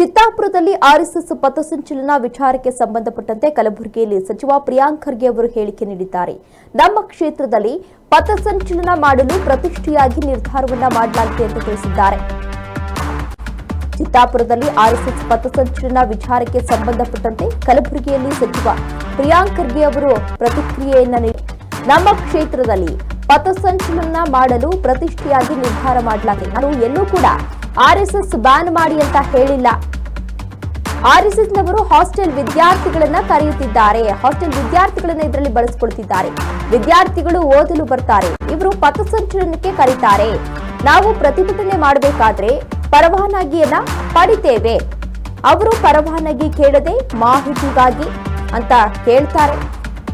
ಚಿತ್ತಾಪುರದಲ್ಲಿ RSS ಪಥಸಂಚಲನ ವಿಚಾರಕ್ಕೆ ಸಂಬಂಧಪಟ್ಟಂತೆ ಕಲಬುರಗಿಯಲ್ಲಿ ಸಚಿವ ಪ್ರಿಯಾಂಕ್ ಖರ್ಗೆ ಅವರು ಹೇಳಿಕೆ ನೀಡಿದ್ದಾರೆ. ನಮ್ಮ ಕ್ಷೇತ್ರದಲ್ಲಿ ಪಥಸಂಚಲನ ಮಾಡಲು ಪ್ರತಿಷ್ಠೆಯಾಗಿ ನಿರ್ಧಾರವನ್ನ ಮಾಡಲಾಗಿದೆ ಎಂದು ತಿಳಿಸಿದ್ದಾರೆ. ಚಿತ್ತಾಪುರದಲ್ಲಿ ಆರ್ಎಸ್ಎಸ್ ಪಥಸಂಚಲನ ವಿಚಾರಕ್ಕೆ ಸಂಬಂಧಪಟ್ಟಂತೆ ಕಲಬುರಗಿಯಲ್ಲಿ ಸಚಿವ ಪ್ರಿಯಾಂಕ್ ಖರ್ಗೆ ಅವರು ಪ್ರತಿಕ್ರಿಯೆಯನ್ನ ನಮ್ಮ ಕ್ಷೇತ್ರದಲ್ಲಿ ಪಥಸಂಚಲನ ಮಾಡಲು ಪ್ರತಿಷ್ಠೆಯಾಗಿ ನಿರ್ಧಾರ ಮಾಡಲಾಗಿದೆ. ನಾನು ಎಲ್ಲೂ ಕೂಡ ಆರ್ಎಸ್ಎಸ್ ಬ್ಯಾನ್ ಮಾಡಿ ಅಂತ ಹೇಳಿಲ್ಲ. ಆರ್ಎಸ್ಎಸ್ ನವರು ಹಾಸ್ಟೆಲ್ ವಿದ್ಯಾರ್ಥಿಗಳನ್ನ ಕರೆಯುತ್ತಿದ್ದಾರೆ. ಹಾಸ್ಟೆಲ್ ವಿದ್ಯಾರ್ಥಿಗಳನ್ನ ಇದರಲ್ಲಿ ಬಳಸಿಕೊಳ್ತಿದ್ದಾರೆ. ವಿದ್ಯಾರ್ಥಿಗಳು ಓದಲು ಬರ್ತಾರೆ. ಇವರು ಪಥಸಂಚಲನಕ್ಕೆ ಕರೀತಾರೆ. ನಾವು ಪ್ರತಿಭಟನೆ ಮಾಡಬೇಕಾದ್ರೆ ಪರವಾನಗಿಯನ್ನ ಪಡಿತೇವೆ. ಅವರು ಪರವಾನಗಿ ಕೇಳದೆ ಮಾಹಿತಿಗಾಗಿ ಅಂತ ಕೇಳ್ತಾರೆ.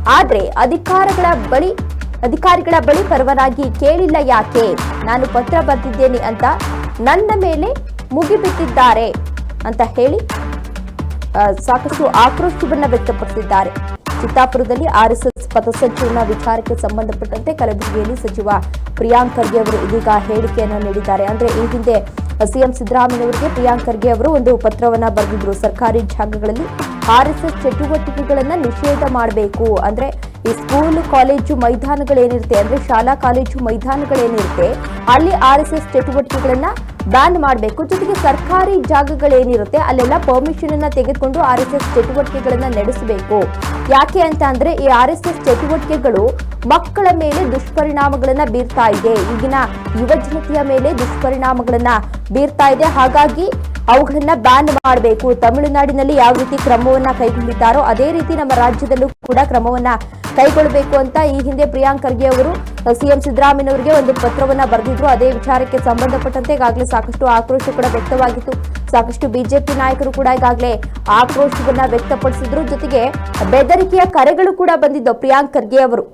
ಆದ್ರೆ ಅಧಿಕಾರಗಳ ಬಳಿ, ಅಧಿಕಾರಿಗಳ ಬಳಿ ಪರವಾನಗಿ ಕೇಳಿಲ್ಲ ಯಾಕೆ? ನಾನು ಪತ್ರ ಬರೆದಿದ್ದೇನೆ ಅಂತ ನನ್ನ ಮೇಲೆ ಮುಗಿಬಿಟ್ಟಿದ್ದಾರೆ ಅಂತ ಹೇಳಿ ಸಾಕಷ್ಟು ಆಕ್ರೋಶವನ್ನ ವ್ಯಕ್ತಪಡಿಸಿದ್ದಾರೆ. ಚಿತ್ತಾಪುರದಲ್ಲಿ ಆರ್ಎಸ್ಎಸ್ ಪಥಸಂಚಲನ ವಿಚಾರಕ್ಕೆ ಸಂಬಂಧಪಟ್ಟಂತೆ ಕಲಬುರಗಿಯಲ್ಲಿ ಸಚಿವ ಪ್ರಿಯಾಂಕ್ ಖರ್ಗೆ ಅವರು ಇದೀಗ ಹೇಳಿಕೆಯನ್ನು ನೀಡಿದ್ದಾರೆ. ಅಂದ್ರೆ ಈ ಹಿಂದೆ ಸಿಎಂ ಸಿದ್ದರಾಮಯ್ಯವರಿಗೆ ಪ್ರಿಯಾಂಕ್ ಖರ್ಗೆ ಅವರು ಒಂದು ಪತ್ರವನ್ನ ಬರೆದಿದ್ರು. ಸರ್ಕಾರಿ ಜಾಗಗಳಲ್ಲಿ ಆರ್ಎಸ್ಎಸ್ ಚಟುವಟಿಕೆಗಳನ್ನ ನಿಷೇಧ ಮಾಡಬೇಕು. ಅಂದ್ರೆ ಈ ಸ್ಕೂಲ್, ಕಾಲೇಜು ಮೈದಾನಗಳೇನಿರುತ್ತೆ, ಅಂದ್ರೆ ಶಾಲಾ, ಕಾಲೇಜು ಮೈದಾನಗಳೇನಿರುತ್ತೆ, ಅಲ್ಲಿ ಆರ್ಎಸ್ಎಸ್ ಚಟುವಟಿಕೆಗಳನ್ನ ಬ್ಯಾನ್ ಮಾಡಬೇಕು. ಜೊತೆಗೆ ಸರ್ಕಾರಿ ಜಾಗಗಳೇನಿರುತ್ತೆ, ಅಲ್ಲೆಲ್ಲ ಪರ್ಮಿಷನ್ ಅನ್ನ ತೆಗೆದುಕೊಂಡು ಆರ್ ಎಸ್ ಎಸ್ ಚಟುವಟಿಕೆಗಳನ್ನ ನಡೆಸಬೇಕು. ಯಾಕೆ ಅಂತ ಅಂದ್ರೆ, ಈ ಆರ್ ಎಸ್ ಎಸ್ ಚಟುವಟಿಕೆಗಳು ಮಕ್ಕಳ ಮೇಲೆ ದುಷ್ಪರಿಣಾಮಗಳನ್ನ ಬೀರ್ತಾ ಇದೆ. ಈಗಿನ ಯುವ ಜನತೆಯ ಮೇಲೆ ದುಷ್ಪರಿಣಾಮಗಳನ್ನ ಬೀರ್ತಾ ಇದೆ. ಹಾಗಾಗಿ ಅವುಗಳನ್ನ ಬ್ಯಾನ್ ಮಾಡಬೇಕು. ತಮಿಳುನಾಡಿನಲ್ಲಿ ಯಾವ ರೀತಿ ಕ್ರಮವನ್ನ ಕೈಗೊಂಡಿದ್ದಾರೋ ಅದೇ ರೀತಿ ನಮ್ಮ ರಾಜ್ಯದಲ್ಲೂ ಕೂಡ ಕ್ರಮವನ್ನ ಕೈಗೊಳ್ಳಬೇಕು ಅಂತ ಈ ಹಿಂದೆ ಪ್ರಿಯಾಂಕ್ ಖರ್ಗೆ ಅವರು ಸಿಎಂ ಸಿದ್ದರಾಮಯ್ಯನವರಿಗೆ ಒಂದು ಪತ್ರವನ್ನ ಬರೆದಿದ್ರು. ಅದೇ ವಿಚಾರಕ್ಕೆ ಸಂಬಂಧಪಟ್ಟಂತೆ ಈಗಾಗಲೇ ಸಾಕಷ್ಟು ಆಕ್ರೋಶ ಕೂಡ ವ್ಯಕ್ತವಾಗಿತ್ತು. ಸಾಕಷ್ಟು ಬಿಜೆಪಿ ನಾಯಕರು ಕೂಡ ಈಗಾಗಲೇ ಆಕ್ರೋಶವನ್ನ ವ್ಯಕ್ತಪಡಿಸಿದ್ರು. ಜೊತೆಗೆ ಬೆದರಿಕೆಯ ಕರೆಗಳು ಕೂಡ ಬಂದಿದ್ದು ಪ್ರಿಯಾಂಕ್ ಖರ್ಗೆ ಅವರು.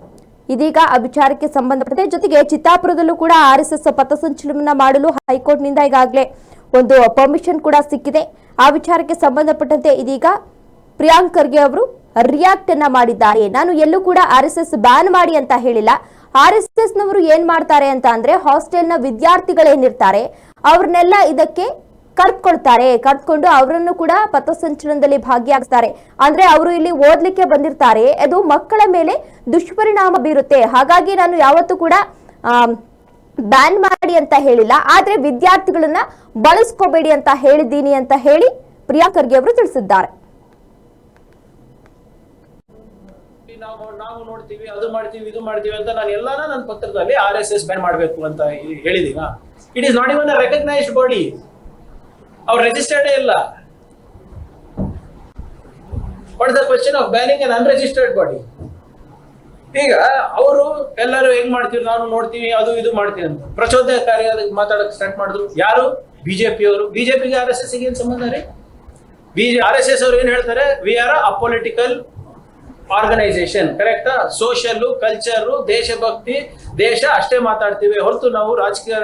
ಇದೀಗ ಆ ವಿಚಾರಕ್ಕೆ ಸಂಬಂಧಪಟ್ಟಂತೆ ಜೊತೆಗೆ ಚಿತ್ತಾಪುರದಲ್ಲೂ ಕೂಡ ಆರ್ಎಸ್ಎಸ್ ಪಥಸಂಚಲನ ಮಾಡಲು ಹೈಕೋರ್ಟ್ನಿಂದ ಈಗಾಗಲೇ ಒಂದು ಪರ್ಮಿಷನ್ ಕೂಡ ಸಿಕ್ಕಿದೆ. ಆ ವಿಚಾರಕ್ಕೆ ಸಂಬಂಧಪಟ್ಟಂತೆ ಇದೀಗ ಪ್ರಿಯಾಂಕ್ ಖರ್ಗೆ ಅವರು ರಿಯಾಕ್ಟ್ ಅನ್ನ ಮಾಡಿದ್ದಾರೆ. ನಾನು ಎಲ್ಲೂ ಕೂಡ ಆರ್ ಎಸ್ ಬ್ಯಾನ್ ಮಾಡಿ ಅಂತ ಹೇಳಿಲ್ಲ. ಆರ್ ಎಸ್ ಎಸ್ ನವರು ಏನ್ ಮಾಡ್ತಾರೆ ಅಂತ ಅಂದ್ರೆ ಹಾಸ್ಟೆಲ್ನ ವಿದ್ಯಾರ್ಥಿಗಳೇನಿರ್ತಾರೆ ಅವ್ರನ್ನೆಲ್ಲ ಇದಕ್ಕೆ ಕರ್ಕೊಳ್ತಾರೆ ಕರ್ಕೊಂಡು ಅವರನ್ನು ಕೂಡ ಪಥಸಂಚಲನದಲ್ಲಿ ಭಾಗಿಯಾಗ್ತಾರೆ ಅಂದ್ರೆ ಅವರು ಇಲ್ಲಿ ಓದ್ಲಿಕ್ಕೆ ಬಂದಿರ್ತಾರೆ. ಅದು ಮಕ್ಕಳ ಮೇಲೆ ದುಷ್ಪರಿಣಾಮ ಬೀರುತ್ತೆ. ಹಾಗಾಗಿ ನಾನು ಯಾವತ್ತೂ ಕೂಡ ಬ್ಯಾನ್ ಮಾಡಿ ಅಂತ ಹೇಳಿಲ್ಲ, ಆದ್ರೆ ವಿದ್ಯಾರ್ಥಿಗಳನ್ನ ಬಳಸ್ಕೋಬೇಡಿ ಅಂತ ಹೇಳಿದ್ದೀನಿ ಅಂತ ಹೇಳಿ ಪ್ರಿಯಾ ಖರ್ಗೆ ಅವರು ತಿಳಿಸಿದ್ದಾರೆ. ನಾವು ನಾವು ನೋಡ್ತೀವಿ, ಅದು ಮಾಡ್ತೀವಿ, ಇದು ಮಾಡ್ತೀವಿ ಅಂತ ನಾನು ಎಲ್ಲಾನ ನನ್ನ ಪತ್ರದಲ್ಲಿ ಆರ್ ಎಸ್ ಎಸ್ ಬ್ಯಾನ್ ಮಾಡಬೇಕು ಅಂತ ಹೇಳಿದೀನ? It is not even recognised body ಅವ್ರು ರಿಜಿಸ್ಟರ್ಡೇ ಇಲ್ಲ. What the question of banning an unregistered body ಈಗ ಅವರು ಎಲ್ಲರೂ ಹೆಂಗ್ ಮಾಡ್ತೀವಿ ನಾವು ನೋಡ್ತೀವಿ ಅದು ಇದು ಮಾಡ್ತೀವಿ ಅಂತ. ಪ್ರಚೋದನಕಾರಿ ಮಾತಾಡಕ್ ಸ್ಟಾರ್ಟ್ ಮಾಡಿದ್ರು. ಯಾರು? ಬಿಜೆಪಿ ಅವರು. ಬಿಜೆಪಿಗೆ ಆರ್ ಎಸ್ ಎಸ್ ಏನ್ ಸಂಬಂಧ ರೀ? ಬಿಜೆ ಆರ್ ಎಸ್ ಎಸ್ ಅವ್ರು ಏನ್ ಹೇಳ್ತಾರೆ? We are a political organisation ಕರೆಕ್ಟಾ ಸೋಷಿಯಲ್ ಕಲ್ಚರ್ ದೇಶಭಕ್ತಿ ದೇಶ ಅಷ್ಟೇ ಮಾತಾಡ್ತೀವಿ. ಹೊರತು ನಾವು ರಾಜಕೀಯ,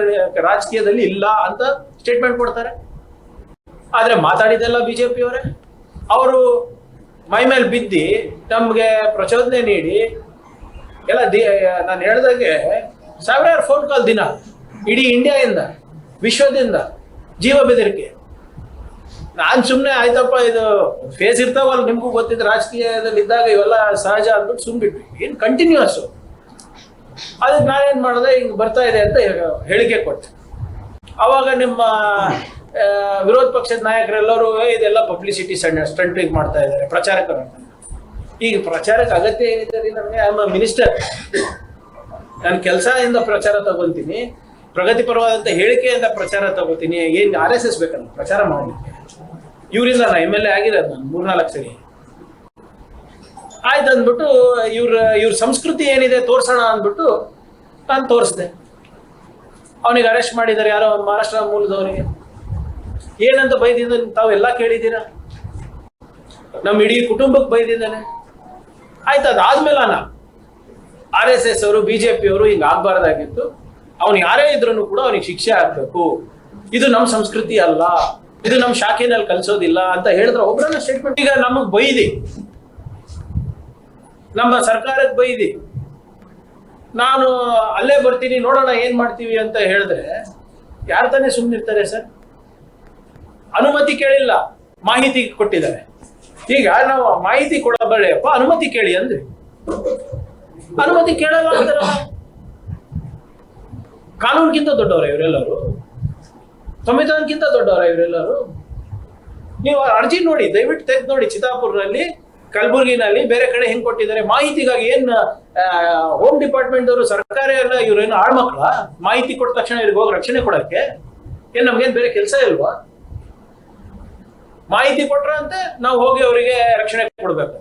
ರಾಜಕೀಯದಲ್ಲಿ ಇಲ್ಲ ಅಂತ ಸ್ಟೇಟ್ಮೆಂಟ್ ಕೊಡ್ತಾರೆ. ಆದ್ರೆ ಮಾತಾಡಿದ್ದೆಲ್ಲ ಬಿಜೆಪಿ ಅವರೇ. ಅವರು ಮೈ ಮೇಲೆ ಬಿದ್ದಿ ತಮ್ಗೆ ಪ್ರಚೋದನೆ ನೀಡಿ ಎಲ್ಲ ನಾನು ಹೇಳ್ದಾಗೆ ಸಾವಿರಾರು ಫೋನ್ ಕಾಲ್ ದಿನ ಇಡೀ ಇಂಡಿಯಾದಿಂದ ವಿಶ್ವದಿಂದ ಜೀವ ಬೆದರಿಕೆ. ನಾನು ಸುಮ್ಮನೆ ಆಯ್ತಪ್ಪ ಇದು ಫೇಸ್ ಇರ್ತಾವಲ್ಲ ನಿಮಗೂ ಗೊತ್ತಿದ್ದು ರಾಜಕೀಯದಲ್ಲಿ ಇದ್ದಾಗ ಇವೆಲ್ಲ ಸಹಜ ಅಂದ್ಬಿಟ್ಟು ಸುಮ್ಬಿಟ್ವಿ. ಏನ್ ಕಂಟಿನ್ಯೂಸ್ ಅದಕ್ಕೆ ನಾನೇನ್ ಮಾಡಿದೆ ಹಿಂಗೆ ಬರ್ತಾ ಇದೆ ಅಂತ ಹೇಳಿಕೆ ಕೊಟ್ಟೆ. ಅವಾಗ ನಿಮ್ಮ ವಿರೋಧ ಪಕ್ಷದ ನಾಯಕರೆಲ್ಲರೂ "ಏ, ಇದೆಲ್ಲ ಪಬ್ಲಿಸಿಟಿ ಸಣ್ಣ ಸ್ಟಂಟಿಂಗ್ ಮಾಡ್ತಾ ಇದ್ದಾರೆ ಪ್ರಚಾರಕರು ಅಂತ." ಈಗ ಪ್ರಚಾರಕ್ಕೆ ಅಗತ್ಯ ಏನಿದೆ ರೀ ನಮಗೆ ಐ ಮಿನಿಸ್ಟರ್ ನಾನು ಕೆಲಸದಿಂದ ಪ್ರಚಾರ ತಗೊಂತೀನಿ ಪ್ರಗತಿಪರವಾದಂತ ಹೇಳಿಕೆಯಿಂದ ಪ್ರಚಾರ ತಗೋತೀನಿ ಏನು ಆರ್ ಎಸ್ ಎಸ್ ಬೇಕಲ್ಲ, ಪ್ರಚಾರ ಮಾಡಲಿಕ್ಕೆ. ಇವರಿಂದ ನಾನು ಎಂ ಎಲ್ ಎ ಆಗಿರೋದು ನಾನು, ಮೂರ್ನಾಲ್ಕು ಸರಿ. ಆಯ್ತು ಅಂದ್ಬಿಟ್ಟು, ಇವ್ರ ಇವ್ರ ಸಂಸ್ಕೃತಿ ಏನಿದೆ ತೋರ್ಸೋಣ ಅಂದ್ಬಿಟ್ಟು ನಾನು ತೋರಿಸ್ದೆ. ಅವನಿಗೆ ಅರೆಸ್ಟ್ ಮಾಡಿದ್ದಾರೆ ಯಾರೋ ಒಂದು ಮಹಾರಾಷ್ಟ್ರ ಮೂಲದವನಿಗೆ ಏನಂತ ಬೈದಿದ್ದಾನೆ ತಾವೆಲ್ಲ ಕೇಳಿದ್ದೀರಾ? ನಮ್ಮ ಇಡೀ ಕುಟುಂಬಕ್ಕೆ ಬೈದಿದ್ದಾನೆ. ಆಯ್ತು ಅದಾದ್ಮೇಲೆ ನಾ ಆರ್ ಎಸ್ ಎಸ್ ಅವರು ಬಿಜೆಪಿ ಅವರು ಹಿಂಗ ಆಗ್ಬಾರ್ದಾಗಿತ್ತು. ಅವ್ನು ಯಾರೇ ಇದ್ರು ಕೂಡ ಅವ್ನಿಗೆ ಶಿಕ್ಷೆ ಆಗ್ಬೇಕು. ಇದು ನಮ್ಮ ಸಂಸ್ಕೃತಿ ಅಲ್ಲ. ಇದು ನಮ್ಮ ಶಾಖೆನಲ್ಲಿ ಕಲ್ಸೋದಿಲ್ಲ ಅಂತ ಹೇಳಿದ್ರೆ ಒಬ್ಬರನ್ನ ಸ್ಟೇಟ್ಮೆಂಟ್ ಈಗ ನಮಗ್ ಬೈದಿ. ನಮ್ಮ ಸರ್ಕಾರಕ್ಕೆ ಬೈದಿ. ನಾನು ಅಲ್ಲೇ ಬರ್ತೀನಿ, ನೋಡೋಣ ಏನ್ ಮಾಡ್ತೀವಿ ಅಂತ ಹೇಳಿದ್ರೆ ಯಾರು ತಾನೇ ಸುಮ್ಮನಿರ್ತಾರೆ ಸರ್? ಅನುಮತಿ ಕೇಳಿಲ್ಲ. ಮಾಹಿತಿ ಕೊಟ್ಟಿದ್ದಾರೆ. ಈಗ ನಾವು ಮಾಹಿತಿ ಕೊಡಬೇಡಪ್ಪ ಅನುಮತಿ ಕೇಳಿ ಅಂದ್ರೆ. ಅನುಮತಿ ಕೇಳಲ್ಲ ಕಾನೂನಿಗಿಂತ ದೊಡ್ಡವರ ಇವರೆಲ್ಲರೂ? ಸಂವಿಧಾನಕ್ಕಿಂತ ದೊಡ್ಡವರ ಇವರೆಲ್ಲರೂ? ನೀವು ಅರ್ಜಿ ನೋಡಿ, ದಯವಿಟ್ಟು ತೆಗೆದು ನೋಡಿ, ಚಿತ್ತಾಪುರ್ನಲ್ಲಿ, ಕಲಬುರಗಿನಲ್ಲಿ, ಬೇರೆ ಕಡೆ ಹೆಂಗ್ ಕೊಟ್ಟಿದ್ದಾರೆ? ಮಾಹಿತಿಗಾಗಿ ಏನ್ ಹೋಮ್ ಡಿಪಾರ್ಟ್ಮೆಂಟ್ ಅವರು ಸರ್ಕಾರ ಎಲ್ಲ ಇವ್ರೇನು ಆಳ್ಮಕ್ಳ? ಮಾಹಿತಿ ಕೊಟ್ಟ ತಕ್ಷಣ ಇವ್ರಿಗೆ ಹೋಗಿ ರಕ್ಷಣೆ ಕೊಡಕ್ಕೆ? ಏನ್ ನಮ್ಗೇನ್ ಬೇರೆ ಕೆಲಸ ಇಲ್ವಾ? ಮಾಹಿತಿ ಕೊಟ್ರಂತೆ ನಾವು ಹೋಗಿ ಅವರಿಗೆ ರಕ್ಷಣೆ ಕೊಡ್ಬೇಕು.